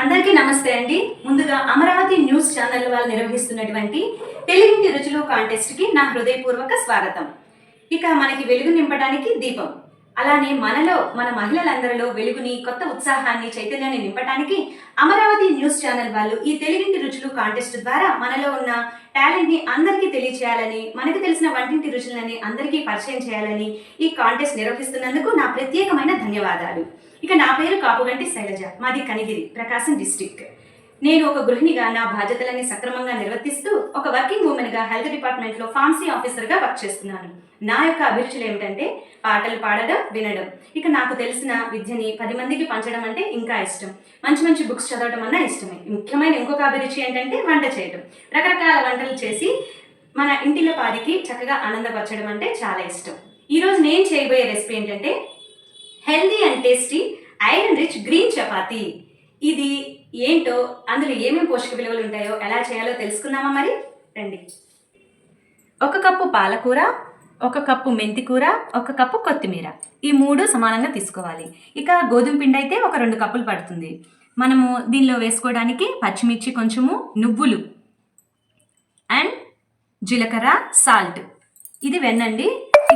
అందరికీ నమస్తే అండి. ముందుగా అమరావతి న్యూస్ ఛానల్ వాళ్ళు నిర్వహిస్తున్నటువంటి తెలుగింటి రుచులు కాంటెస్ట్కి నా హృదయపూర్వక స్వాగతం. ఇక మనకి వెలుగు నింపడానికి దీపం. అలానే మనలో మన మహిళలందరిలో వెలుగుని కొత్త ఉత్సాహాన్ని చైతన్యాన్ని నింపడానికి అమరావతి న్యూస్ ఛానల్ వాళ్ళు ఈ తెలుగింటి రుచులు కాంటెస్ట్ ద్వారా మనలో ఉన్న టాలెంట్ని అందరికీ తెలియచేయాలని మనకు తెలిసిన వంటింటి రుచులని అందరికీ పరిచయం చేయాలని ఈ కాంటెస్ట్ నిర్వహిస్తున్నందుకు నా ప్రత్యేకమైన ధన్యవాదాలు. ఇక నా పేరు కాపుగంటి శైలజ మాది కనిగిరి ప్రకాశం డిస్టిక్. నేను ఒక గృహిణిగా నా బాధ్యతలని సక్రమంగా నిర్వర్తిస్తూ ఒక వర్కింగ్ ఉమెన్గా హెల్త్ డిపార్ట్మెంట్లో ఫార్మసీ ఆఫీసర్గా వర్క్ చేస్తున్నాను. నా యొక్క అభిరుచులు ఏమిటంటే పాటలు పాడడం వినడం. ఇక నాకు తెలిసిన విద్యని పది మందికి పంచడం అంటే ఇంకా ఇష్టం. మంచి మంచి బుక్స్ చదవడం అన్నా ఇష్టమే. ముఖ్యమైన ఇంకొక అభిరుచి ఏంటంటే వంట చేయడం రకరకాల వంటలు చేసి మన ఇంటిలో పాదికి చక్కగా ఆనందపరచడం అంటే చాలా ఇష్టం. ఈరోజు నేను చేయబోయే రెసిపీ ఏంటంటే healthy and tasty iron rich green chapati. ఇది ఏంటో అందులో ఏమేమి పోషక విలువలు ఉంటాయో ఎలా చేయాలో తెలుసుకుందామా మరి? రండి. ఒక కప్పు పాలకూర ఒక కప్పు మెంతికూర ఒక కప్పు కొత్తిమీర. ఈ మూడు సమానంగా తీసుకోవాలి. ఇక గోధుమ పిండి అయితే ఒక రెండు కప్పులు పడుతుంది. మనము దీనిలో వేసుకోవడానికి పచ్చిమిర్చి కొంచెము నువ్వులు అండ్ జీలకర్ర సాల్ట్. ఇది వెన్నండి.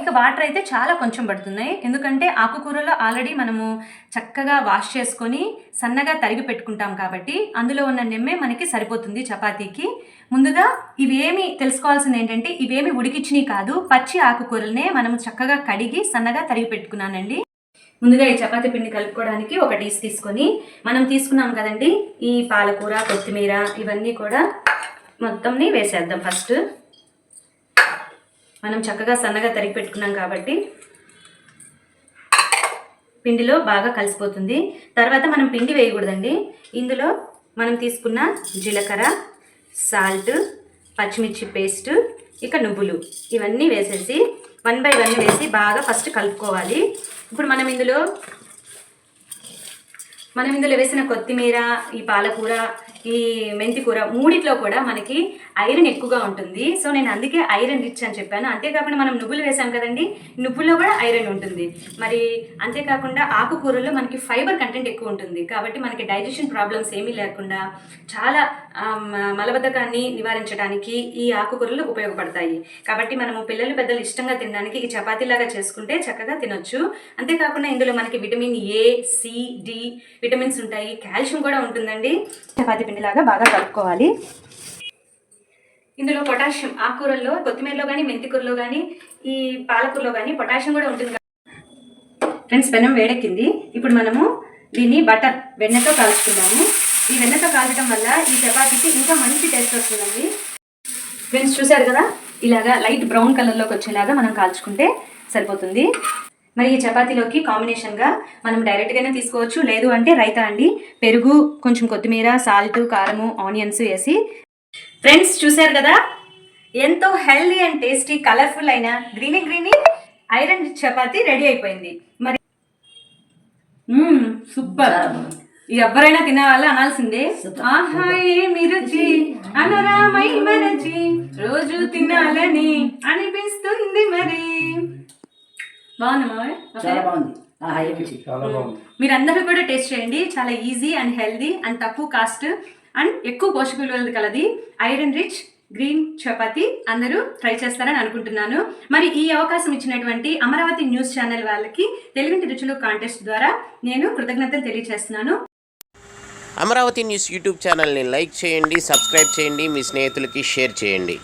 ఇంకా వాటర్ అయితే చాలా కొంచెం పడుతున్నాయి. ఎందుకంటే ఆకుకూరలో ఆల్రెడీ మనము చక్కగా వాష్ చేసుకొని సన్నగా తరిగి పెట్టుకుంటాం కాబట్టి అందులో ఉన్న నెమ్మే మనకి సరిపోతుంది చపాతీకి. ముందుగా ఇవేమి తెలుసుకోవాల్సింది ఏంటంటే ఇవేమి ఉడికిచ్చినవి కాదు పచ్చి ఆకుకూరలనే మనము చక్కగా కడిగి సన్నగా తరిగి పెట్టుకున్నానండి. ముందుగా ఈ చపాతీ పిండి కలుపుకోవడానికి ఒక డీస్ తీసుకొని మనం తీసుకున్నాం కదండి ఈ పాలకూర కొత్తిమీర ఇవన్నీ కూడా మొత్తంని వేసేద్దాం ఫస్ట్. మనం చక్కగా సన్నగా తరిగి పెట్టుకున్నాం కాబట్టి పిండిలో బాగా కలిసిపోతుంది. తర్వాత మనం పిండి వేయకూడదండి. ఇందులో మనం తీసుకున్న జీలకర్ర సాల్ట్ పచ్చిమిర్చి పేస్ట్ ఇక నువ్వులు. ఇవన్నీ వేసేసి వన్ బై వన్ వేసి బాగా ఫస్ట్ కలుపుకోవాలి. ఇప్పుడు మనం ఇందులో మనం ఇందులో వేసిన కొత్తిమీర ఈ పాలకూర ఈ మెంతి కూర మూడిట్లో కూడా మనకి ఐరన్ ఎక్కువగా ఉంటుంది. సో నేను అందుకే ఐరన్ రిచ్ అని చెప్పాను. అంతేకాకుండా మనం నువ్వులు వేసాం కదండి నువ్వుల్లో కూడా ఐరన్ ఉంటుంది. మరి అంతేకాకుండా ఆకుకూరల్లో మనకి ఫైబర్ కంటెంట్ ఎక్కువ ఉంటుంది. కాబట్టి మనకి డైజెషన్ ప్రాబ్లమ్స్ ఏమీ లేకుండా చాలా మలబద్ధకాన్ని నివారించడానికి ఈ ఆకుకూరలు ఉపయోగపడతాయి. కాబట్టి మనము పిల్లలు పెద్దలు ఇష్టంగా తినడానికి ఈ చపాతీలాగా చేసుకుంటే చక్కగా తినొచ్చు. అంతేకాకుండా ఇందులో మనకి vitamin A C D vitamins ఉంటాయి. కాల్షియం కూడా ఉంటుందండి. చపాతీ పిండిలాగా బాగా కలుపుకోవాలి. ఇందులో పొటాషియం ఆకుకూరల్లో కొత్తిమీరలో కానీ మెంతికూరలో కానీ ఈ పాలకూరలో కానీ పొటాషియం కూడా ఉంటుంది ఫ్రెండ్స్ పెనం వేడెక్కింది. ఇప్పుడు మనము దీన్ని బటర్ వెన్నతో కాల్చుకున్నాము ఈ వెన్నతో కాల్చడం వల్ల ఈ చపాతీకి ఇంకా మంచి టేస్ట్ వస్తుందండి. ఫ్రెండ్స్ చూశారు కదా? ఇలాగా లైట్ బ్రౌన్ కలర్లోకి వచ్చేలాగా మనం కాల్చుకుంటే సరిపోతుంది. మరి ఈ చపాతీలోకి కాంబినేషన్గా మనం డైరెక్ట్గానే తీసుకోవచ్చు. లేదు అంటే రైతా అండి పెరుగు కొంచెం కొత్తిమీర సాల్ట్ కారము ఆనియన్స్ వేసి. ఫ్రెండ్స్ చూశారు కదా? ఎంతో హెల్దీ అండ్ టేస్టీ కలర్ఫుల్ అయిన greeny greeny iron chapati ready అయిపోయింది. మరి సూపర్ ఎవరైనా తినే వాళ్ళు అనాల్సిందే. ఆహా ఏమి రుచి అనురామై మరచి రోజు తినాలని అనిపిస్తుంది మరి. బాగుంది చాలా బాగుంది. బాగుంది. మీరందరూ కూడా టేస్ట్ చేయండి. చాలా ఈజీ అండ్ హెల్దీ అండ్ తక్కువ కాస్ట్ అండ్ ఎక్కువ పోషక విలువలు కలది ఐరన్ రిచ్ గ్రీన్ చపాతి. అందరూ ట్రై చేస్తారని అనుకుంటున్నాను. మరి ఈ అవకాశం ఇచ్చినటువంటి అమరావతి న్యూస్ ఛానల్ వాళ్ళకి తెలుగుంటి రుచులు కాంటెస్ట్ ద్వారా నేను కృతజ్ఞతలు తెలియజేస్తున్నాను. అమరావతి న్యూస్ యూట్యూబ్ ఛానల్ని లైక్ చేయండి సబ్స్క్రైబ్ చేయండి మీ స్నేహితులకి షేర్ చేయండి.